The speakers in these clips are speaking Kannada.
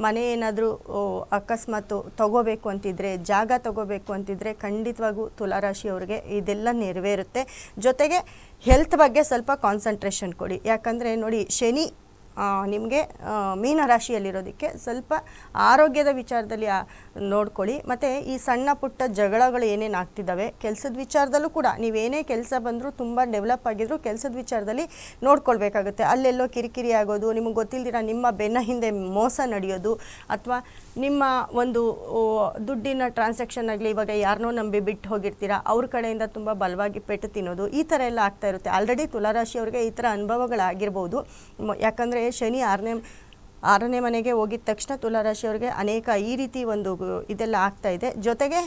ಮನೆ ಏನಾದರೂ ಅಕಸ್ಮಾತ್ ತಗೋಬೇಕು ಅಂತಿದ್ರೆ, ಜಾಗ ತಗೋಬೇಕು ಅಂತಿದ್ರೆ ಖಂಡಿತವಾಗೂ ತುಲಾರಾಶಿಯವ್ರಿಗೆ ಇದೆಲ್ಲ ನೆರವೇರುತ್ತೆ. ಜೊತೆಗೆ ಹೆಲ್ತ್ ಬಗ್ಗೆ ಸ್ವಲ್ಪ ಕಾನ್ಸಂಟ್ರೇಷನ್ ಕೊಡಿ. ಯಾಕಂದರೆ ನೋಡಿ, ಶನಿ ನಿಮಗೆ ಮೀನರಾಶಿಯಲ್ಲಿರೋದಕ್ಕೆ ಸ್ವಲ್ಪ ಆರೋಗ್ಯದ ವಿಚಾರದಲ್ಲಿ ನೋಡ್ಕೊಳ್ಳಿ. ಮತ್ತು ಈ ಸಣ್ಣ ಪುಟ್ಟ ಜಗಳಗಳು ಏನೇನು ಆಗ್ತಿದ್ದಾವೆ, ಕೆಲಸದ ವಿಚಾರದಲ್ಲೂ ಕೂಡ ನೀವೇನೇ ಕೆಲಸ ಬಂದರೂ ತುಂಬ ಡೆವಲಪ್ ಆಗಿದ್ರು ಕೆಲಸದ ವಿಚಾರದಲ್ಲಿ ನೋಡ್ಕೊಳ್ಬೇಕಾಗುತ್ತೆ. ಅಲ್ಲೆಲ್ಲೋ ಕಿರಿಕಿರಿ ಆಗೋದು, ನಿಮಗೆ ಗೊತ್ತಿಲ್ದಿರ ನಿಮ್ಮ ಬೆನ್ನ ಹಿಂದೆ ಮೋಸ ನಡೆಯೋದು, ಅಥವಾ ನಿಮ್ಮ ಒಂದು ದುಡ್ಡಿನ ಟ್ರಾನ್ಸಾಕ್ಷನ್ ಆಗಲಿ, ಇವಾಗ ಯಾರನ್ನೋ ನಂಬಿ ಬಿಟ್ಟು ಹೋಗಿರ್ತೀರಾ, ಅವ್ರ ಕಡೆಯಿಂದ ತುಂಬ ಬಲವಾಗಿ ಪೆಟ್ಟು ತಿನ್ನೋದು, ಈ ಥರ ಎಲ್ಲ ಆಗ್ತಾ ಇರುತ್ತೆ. ಆಲ್ರೆಡಿ ತುಲಾರಾಶಿಯವ್ರಿಗೆ ಈ ಥರ ಅನುಭವಗಳಾಗಿರ್ಬೋದು. ಮ- ಶನಿ ಆರನೇ ಆರನೇ ಮನೆಗೆ ಹೋಗಿದ ತಕ್ಷಣ ತುಲಾರಾಶಿಯವ್ರಿಗೆ ಅನೇಕ ಈ ರೀತಿ ಒಂದು ಇದೆಲ್ಲ ಆಗ್ತಾ ಇದೆ. ಜೊತೆಗೆ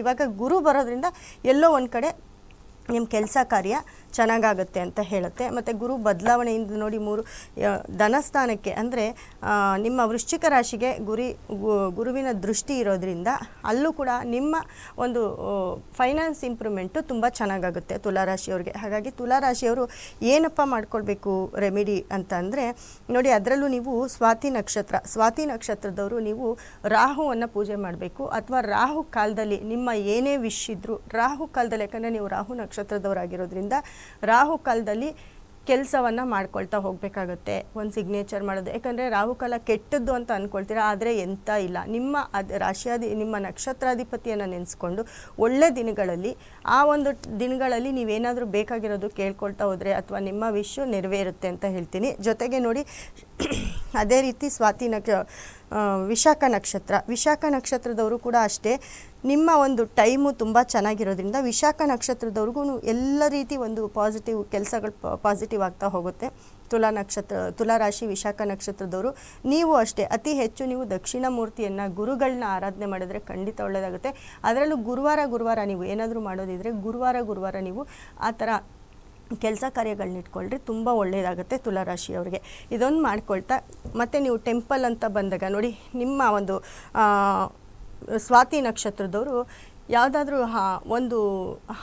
ಇವಾಗ ಗುರು ಬರೋದ್ರಿಂದ ಎಲ್ಲೋ ಒಂದು ಕಡೆ ನಿಮ್ಮ ಕೆಲಸ ಕಾರ್ಯ ಚೆನ್ನಾಗಾಗುತ್ತೆ ಅಂತ ಹೇಳುತ್ತೆ. ಮತ್ತು ಗುರು ಬದಲಾವಣೆಯಿಂದ ನೋಡಿ ಮೂರು ಧನಸ್ಥಾನಕ್ಕೆ ಅಂದರೆ ನಿಮ್ಮ ವೃಶ್ಚಿಕ ರಾಶಿಗೆ ಗುರಿ ಗುರುವಿನ ದೃಷ್ಟಿ ಇರೋದ್ರಿಂದ ಅಲ್ಲೂ ಕೂಡ ನಿಮ್ಮ ಒಂದು ಫೈನಾನ್ಸ್ ಇಂಪ್ರೂವ್ಮೆಂಟು ತುಂಬ ಚೆನ್ನಾಗಾಗುತ್ತೆ ತುಲಾರಾಶಿಯವ್ರಿಗೆ. ಹಾಗಾಗಿ ತುಲಾರಾಶಿಯವರು ಏನಪ್ಪ ಮಾಡ್ಕೊಳ್ಬೇಕು ರೆಮಿಡಿ ಅಂತ ನೋಡಿ ಅದರಲ್ಲೂ ನೀವು ಸ್ವಾತಿ ನಕ್ಷತ್ರ, ಸ್ವಾತಿ ನಕ್ಷತ್ರದವರು ನೀವು ರಾಹುವನ್ನು ಪೂಜೆ ಮಾಡಬೇಕು. ಅಥವಾ ರಾಹು ಕಾಲದಲ್ಲಿ ನಿಮ್ಮ ಏನೇ ವಿಶ್ ಇದ್ದರೂ ರಾಹು ಕಾಲದಲ್ಲಿ ಯಾಕಂದರೆ ನೀವು ರಾಹು ನಕ್ಷತ್ರದವರಾಗಿರೋದ್ರಿಂದ ರಾಹು ಕಾಲದಲ್ಲಿ ಕೆಲಸವನ್ನು ಮಾಡ್ಕೊಳ್ತಾ ಹೋಗಬೇಕಾಗುತ್ತೆ, ಒಂದು ಸಿಗ್ನೇಚರ್ ಮಾಡೋದು. ಯಾಕಂದರೆ ರಾಹುಕಾಲ ಕೆಟ್ಟದ್ದು ಅಂತ ಅಂದ್ಕೊಳ್ತೀರಾ ಆದರೆ ಎಂಥ ಇಲ್ಲ. ನಿಮ್ಮ ಅದು ರಾಶಿಯಾದಿ, ನಿಮ್ಮ ನಕ್ಷತ್ರಾಧಿಪತಿಯನ್ನು ನೆನೆಸ್ಕೊಂಡು ಒಳ್ಳೆ ದಿನಗಳಲ್ಲಿ, ಆ ಒಂದು ದಿನಗಳಲ್ಲಿ ನೀವೇನಾದರೂ ಬೇಕಾಗಿರೋದು ಕೇಳ್ಕೊಳ್ತಾ ಹೋದರೆ ಅಥವಾ ನಿಮ್ಮ ವಿಶ್ವ ನೆರವೇರುತ್ತೆ ಅಂತ ಹೇಳ್ತೀನಿ. ಜೊತೆಗೆ ನೋಡಿ, ಅದೇ ರೀತಿ ಸ್ವಾತಿ ನಕ್ಷ ವಿಶಾಖ ನಕ್ಷತ್ರ. ವಿಶಾಖ ನಕ್ಷತ್ರದವರು ಕೂಡ ಅಷ್ಟೇ. ನಿಮ್ಮ ಒಂದು ಟೈಮು ತುಂಬ ಚೆನ್ನಾಗಿರೋದ್ರಿಂದ ವಿಶಾಖ ನಕ್ಷತ್ರದವ್ರಿಗೂ ಎಲ್ಲ ರೀತಿ ಒಂದು ಪಾಸಿಟಿವ್ ಕೆಲಸಗಳು ಪಾಸಿಟಿವ್ ಆಗ್ತಾ ಹೋಗುತ್ತೆ. ತುಲಾ ನಕ್ಷತ್ರ, ತುಲಾ ರಾಶಿ ವಿಶಾಖ ನಕ್ಷತ್ರದವರು. ನೀವು ಅಷ್ಟೇ, ಅತಿ ಹೆಚ್ಚು ನೀವು ದಕ್ಷಿಣ ಮೂರ್ತಿಯನ್ನು ಗುರುಗಳನ್ನ ಆರಾಧನೆ ಮಾಡಿದ್ರೆ ಖಂಡಿತ ಒಳ್ಳೆಯದಾಗುತ್ತೆ ಅದರಲ್ಲೂ ಗುರುವಾರ ಗುರುವಾರ ನೀವು ಏನಾದರೂ ಮಾಡೋದಿದ್ರೆ ಗುರುವಾರ ಗುರುವಾರ ನೀವು ಆ ಥರ ಕೆಲಸ ಕಾರ್ಯಗಳನ್ನ ಇಟ್ಕೊಳ್ರಿ, ತುಂಬ ಒಳ್ಳೆಯದಾಗುತ್ತೆ ತುಲಾರಾಶಿಯವ್ರಿಗೆ. ಇದೊಂದು ಮಾಡ್ಕೊಳ್ತಾ, ಮತ್ತು ನೀವು ಟೆಂಪಲ್ ಅಂತ ಬಂದಾಗ ನೋಡಿ, ನಿಮ್ಮ ಒಂದು ಸ್ವಾತಿ ನಕ್ಷತ್ರದವರು ಯಾವುದಾದ್ರೂ ಹಾ, ಒಂದು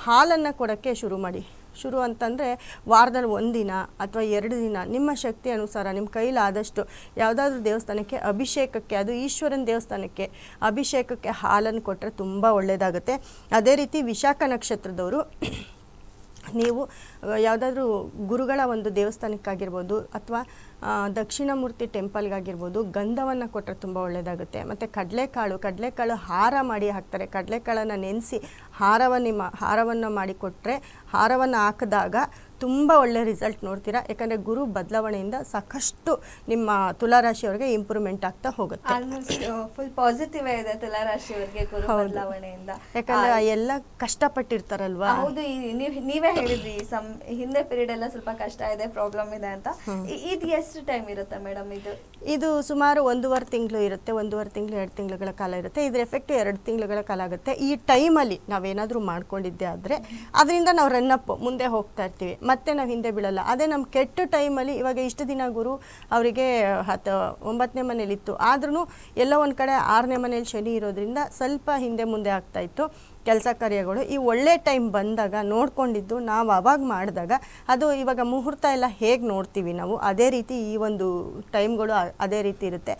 ಹಾಲನ್ನು ಕೊಡೋಕ್ಕೆ ಶುರು ಮಾಡಿ. ಶುರು ಅಂತಂದರೆ ವಾರದಲ್ಲಿ ಒಂದಿನ ಅಥವಾ ಎರಡು ದಿನ, ನಿಮ್ಮ ಶಕ್ತಿ ಅನುಸಾರ, ನಿಮ್ಮ ಕೈಲಾದಷ್ಟು ಯಾವುದಾದ್ರೂ ದೇವಸ್ಥಾನಕ್ಕೆ ಅಭಿಷೇಕಕ್ಕೆ, ಅದು ಈಶ್ವರನ ದೇವಸ್ಥಾನಕ್ಕೆ ಅಭಿಷೇಕಕ್ಕೆ ಹಾಲನ್ನು ಕೊಟ್ಟರೆ ತುಂಬ ಒಳ್ಳೆಯದಾಗುತ್ತೆ ಅದೇ ರೀತಿ ವಿಶಾಖ ನಕ್ಷತ್ರದವರು ನೀವು ಯಾವುದಾದ್ರೂ ಗುರುಗಳ ಒಂದು ದೇವಸ್ಥಾನಕ್ಕಾಗಿರ್ಬೋದು ಅಥವಾ ದಕ್ಷಿಣ ಮೂರ್ತಿ ಟೆಂಪಲ್ಗಾಗಿರ್ಬೋದು ಗಂಧವನ್ನು ಕೊಟ್ಟರೆ ತುಂಬ ಒಳ್ಳೆಯದಾಗುತ್ತೆ ಮತ್ತು ಕಡಲೆಕಾಳು ಕಡಲೆಕಾಳು ಹಾರ ಮಾಡಿ ಹಾಕ್ತಾರೆ. ಕಡಲೆಕಾಳನ್ನು ನೆನೆಸಿ ಹಾರವನ್ನು ನಿಮ್ಮ ಹಾರವನ್ನು ಮಾಡಿಕೊಟ್ರೆ ಹಾರವನ್ನು ಹಾಕಿದಾಗ ತುಂಬ ಒಳ್ಳೆ ರಿಸಲ್ಟ್ ನೋಡ್ತೀರಾ? ಯಾಕಂದರೆ ಗುರು ಬದಲಾವಣೆಯಿಂದ ಸಾಕಷ್ಟು ನಿಮ್ಮ ತುಲಾರಾಶಿಯವರಿಗೆ ಇಂಪ್ರೂವ್ಮೆಂಟ್ ಆಗ್ತಾ ಹೋಗುತ್ತೆ. ಆಲ್ಮೋಸ್ಟ್ ಫುಲ್ ಪಾಸಿಟಿವ್ ಇದೆ ತುಲಾರಾಶಿಯವರಿಗೆ ಗುರು ಬದಲಾವಣೆಯಿಂದ. ಯಾಕಂದ್ರೆ ಎಲ್ಲ ಕಷ್ಟಪಟ್ಟಿರ್ತಾರಲ್ವಾ? ಹೌದು ನೀವ್ ನೀವೇ ಹೇಳಿದ್ರಿ ಸಮ್ ಹಿಂದೆ ಪೀರಿಯಡ್ ಎಲ್ಲ ಸ್ವಲ್ಪ ಕಷ್ಟ ಇದೆ ಪ್ರಾಬ್ಲಮ್ ಇದೆ ಅಂತ. ಇದು ಎಷ್ಟು ಟೈಮ್ ಇರುತ್ತೆ ಮೇಡಮ್ ಇದು? ಇದು ಸುಮಾರು ಒಂದೂವರೆ ತಿಂಗಳು ಇರುತ್ತೆ ಒಂದೂವರೆ ತಿಂಗಳು ಎರಡು ತಿಂಗಳುಗಳ ಕಾಲ ಇರುತ್ತೆ. ಇದ್ರ ಎಫೆಕ್ಟ್ ಎರಡು ತಿಂಗಳುಗಳ ಕಾಲ ಆಗುತ್ತೆ. ಈ ಟೈಮಲ್ಲಿ ನಾವೇನಾದರೂ ಮಾಡ್ಕೊಂಡಿದ್ದೆ ಆದರೆ ಅದರಿಂದ ನಾವು ರನ್ನಪ್ ಮುಂದೆ ಹೋಗ್ತಾ ಇರ್ತೀವಿ. ಮತ್ತೆ ನಾವು ಹಿಂದೆ ಬೀಳಲ್ಲ. ಅದೇ ನಮ್ಮ ಕೆಟ್ಟ ಟೈಮಲ್ಲಿ ಇವಾಗ ಇಷ್ಟು ದಿನ ಗುರು ಅವರಿಗೆ ಹತ್ತು ಒಂಬತ್ತನೇ ಮನೇಲಿತ್ತು ಆದ್ರೂ ಎಲ್ಲೋ ಒಂದು ಕಡೆ ಆರನೇ ಮನೇಲಿ ಶನಿ ಇರೋದ್ರಿಂದ ಸ್ವಲ್ಪ ಹಿಂದೆ ಮುಂದೆ ಆಗ್ತಾ ಇತ್ತು ಕೆಲಸ ಕಾರ್ಯಗಳು. ಈ ಒಳ್ಳೆ ಟೈಮ್ ಬಂದಾಗ, ನೋಡ್ಕೊಂಡಿದ್ದು ನಾವು ಅವಾಗ ಮಾಡಿದಾಗ ಅದು ಇವಾಗ ಮುಹೂರ್ತ ಎಲ್ಲ ಹೇಗೆ ನೋಡ್ತೀವಿ ನಾವು, ಅದೇ ರೀತಿ ಈ ಒಂದು ಟೈಮ್ಗಳು ಅದೇ ರೀತಿ ಇರುತ್ತೆ.